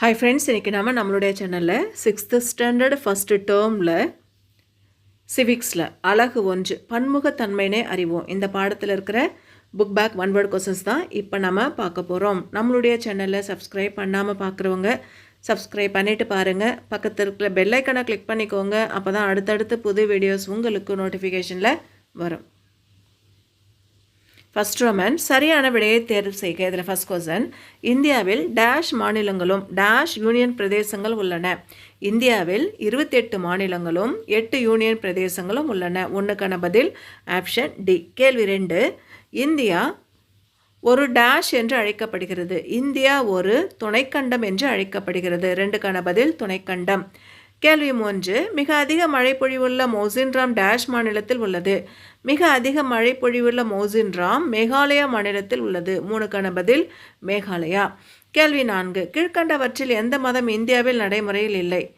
Hi friends இன்றைக்கி நம்ம நம்மளுடைய சேனலில் சிக்ஸ்த்து ஸ்டாண்டர்ட் ஃபஸ்ட்டு டேர்மில் சிவிக்ஸில் அழகு ஒன்று பன்முகத்தன்மைனே அறிவோம். இந்த பாடத்தில் இருக்கிற book back one word questions தான் இப்போ நம்ம பார்க்க போகிறோம் நம்மளுடைய சேனலில் சப்ஸ்கிரைப் பண்ணாமல் பார்க்குறவங்க சப்ஸ்கிரைப் பண்ணிவிட்டு பாருங்கள் பக்கத்தில் இருக்கிற பெல்லைக்கனை கிளிக் பண்ணிக்கோங்க. அப்போ தான் அடுத்தடுத்து புது வீடியோஸ் உங்களுக்கு நோட்டிஃபிகேஷனில் வரும். ஃபஸ்ட் ரோமன் சரியான விடையை தேர்வு செய்க. இதில் ஃபர்ஸ்ட் கொஸ்டன் இந்தியாவில் டேஷ் மாநிலங்களும் டேஷ் யூனியன் பிரதேசங்கள் உள்ளன. இந்தியாவில் இருபத்தெட்டு மாநிலங்களும் எட்டு யூனியன் பிரதேசங்களும் உள்ளன. ஒன்றுக்கான பதில் ஆப்ஷன் டி கேள்வி ரெண்டு இந்தியா ஒரு டேஷ் என்று அழைக்கப்படுகிறது. இந்தியா ஒரு துணைக்கண்டம் என்று அழைக்கப்படுகிறது. ரெண்டுக்கான பதில் துணைக்கண்டம். கேள்வி மூன்று. மிக அதிக மழை பொழிவுள்ள மோசின்ராம் டேஷ் மாநிலத்தில் உள்ளது. மிக அதிக மழை பொழிவுள்ள மோசின்ராம் மேகாலயா மாநிலத்தில் உள்ளது. மூணுக்கான பதில் மேகாலயா. கேள்வி நான்கு. கீழ்கண்டவற்றில் எந்த மதம் இந்தியாவில் நடைமுறையில் இல்லை?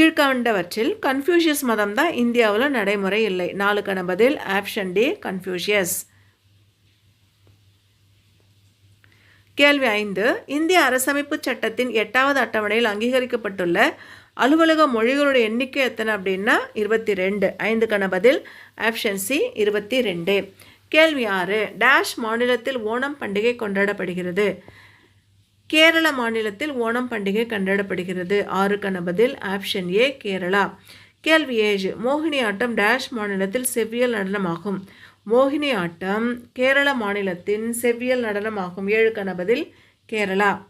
கீழ்கண்டவற்றில் கன்ஃபியூஷியஸ் மதம் தான் இந்தியாவில் நடைமுறை இல்லை. நாலுக்கான பதில் ஆப்ஷன் டி கன்ஃபியூஷியஸ் கேள்வி ஐந்து இந்திய அரசமைப்பு சட்டத்தின் எட்டாவது அட்டவணையில் அங்கீகரிக்கப்பட்டுள்ள அலுவலக மொழிகளுடைய எண்ணிக்கை எத்தனை அப்படின்னா இருபத்தி ரெண்டு ஐந்துக்கான பதில் ஆப்ஷன் சி இருபத்தி ரெண்டு கேள்வி ஆறு டேஷ் மாநிலத்தில் ஓணம் பண்டிகை கொண்டாடப்படுகிறது. கேரள மாநிலத்தில் ஓணம் பண்டிகை கொண்டாடப்படுகிறது. ஆறுக்கான பதில் ஆப்ஷன் ஏ கேரளா. கேள்வி ஏழு மோகினி ஆட்டம் டேஷ் மாநிலத்தில் செவ்வியல் நடனமாகும். மோகினி ஆட்டம் கேரள மாநிலத்தின் செவ்வியல் நடனமாகும் ஏழு கணபதில் கேரளா.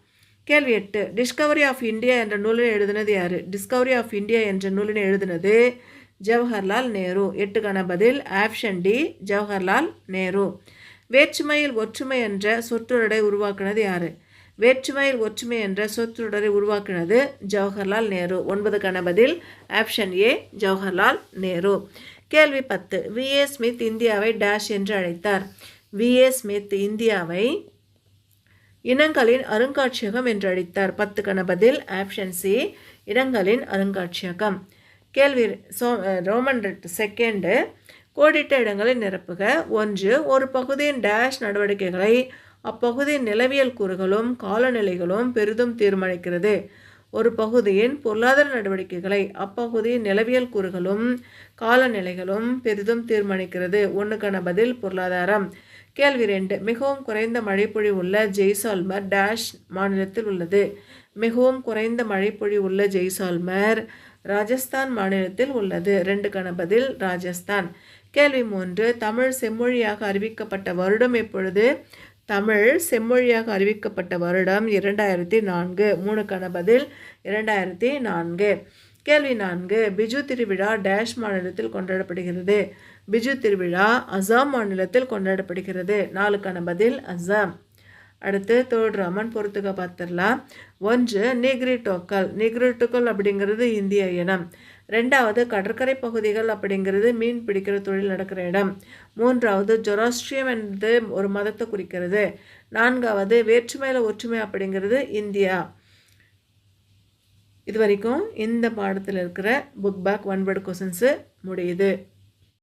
கேள்வி எட்டு. டிஸ்கவரி ஆஃப் இந்தியா என்ற நூலினை எழுதினது யார்? டிஸ்கவரி ஆஃப் இந்தியா என்ற நூலினை எழுதினது ஜவஹர்லால் நேரு. எட்டு கணபதில் ஆப்ஷன் டி ஜவஹர்லால் நேரு. வேற்றுமையில் ஒற்றுமை என்ற சொற்றொடரை உருவாக்குனது யார்? வேற்றுமையில் ஒற்றுமை என்ற சொற்றொடரை உருவாக்குனது ஜவஹர்லால் நேரு. ஒன்பது கணபதில் ஆப்ஷன் ஏ ஜவஹர்லால் நேரு. கேள்வி பத்து. வி. ஏ. ஸ்மித் இந்தியாவை டேஷ் என்று அழைத்தார். வி. ஏ. ஸ்மித் இந்தியாவை இனங்களின் அருங்காட்சியகம் என்று அழைத்தார். பத்து கணபதில் ஆப்ஷன் சி இடங்களின் அருங்காட்சியகம். கேள்வி சோ ரோமன் செகண்டு கோடிட்ட இடங்களை நிரப்புக. ஒன்று ஒரு பகுதியின் டேஷ் நடவடிக்கைகளை அப்பகுதியின் நிலவியல் கூறுகளும் காலநிலைகளும் பெரிதும் தீர்மானிக்கிறது. ஒரு பகுதியின் பொருளாதார நடவடிக்கைகளை அப்பகுதியின் நிலவியல் கூறுகளும் காலநிலைகளும் பெரிதும் தீர்மானிக்கிறது. ஒன்றுக்கான பதில் பொருளாதாரம். கேள்வி ரெண்டு. மிகவும் குறைந்த மழைப்பொழிவு உள்ள ஜெய்சால்மர் டேஷ் மாநிலத்தில் உள்ளது. மிகவும் குறைந்த மழைப்பொழிவு உள்ள ஜெய்சால்மர் ராஜஸ்தான் மாநிலத்தில் உள்ளது. ரெண்டுக்கான பதில் ராஜஸ்தான். கேள்வி மூன்று. தமிழ் செம்மொழியாக அறிவிக்கப்பட்ட வருடம் எப்பொழுது? தமிழ் செம்மொழியாக அறிவிக்கப்பட்ட வருடம் இரண்டாயிரத்தி நான்கு. மூணுக்கான பதில் இரண்டாயிரத்தி நான்கு. கேள்வி நான்கு பிஜு திருவிழா டேஷ் மாநிலத்தில் கொண்டாடப்படுகிறது. பிஜு திருவிழா அசாம் மாநிலத்தில் கொண்டாடப்படுகிறது. நாலுக்கான பதில் அசாம். அடுத்து தேர்ட் ராமன் பொறுத்துக்க பார்த்துடலாம். ஒன்று நிக்ரிட்டோக்கல் நிக்ரிட்டோக்கல் அப்படிங்கிறது இந்திய இனம். ரெண்டாவது கடற்கரை பகுதிகள் அப்படிங்கிறது மீன் பிடிக்கிற தொழில் நடக்கிற இடம். மூன்றாவது ஜொராஸ்ட்ரியம் என்பது ஒரு மதத்தை குறிக்கிறது. நான்காவது வேற்றுமையில் ஒற்றுமை அப்படிங்கிறது இந்தியா. இது வரைக்கும் இந்த பாடத்தில் இருக்கிற book back one word questions முடியுது.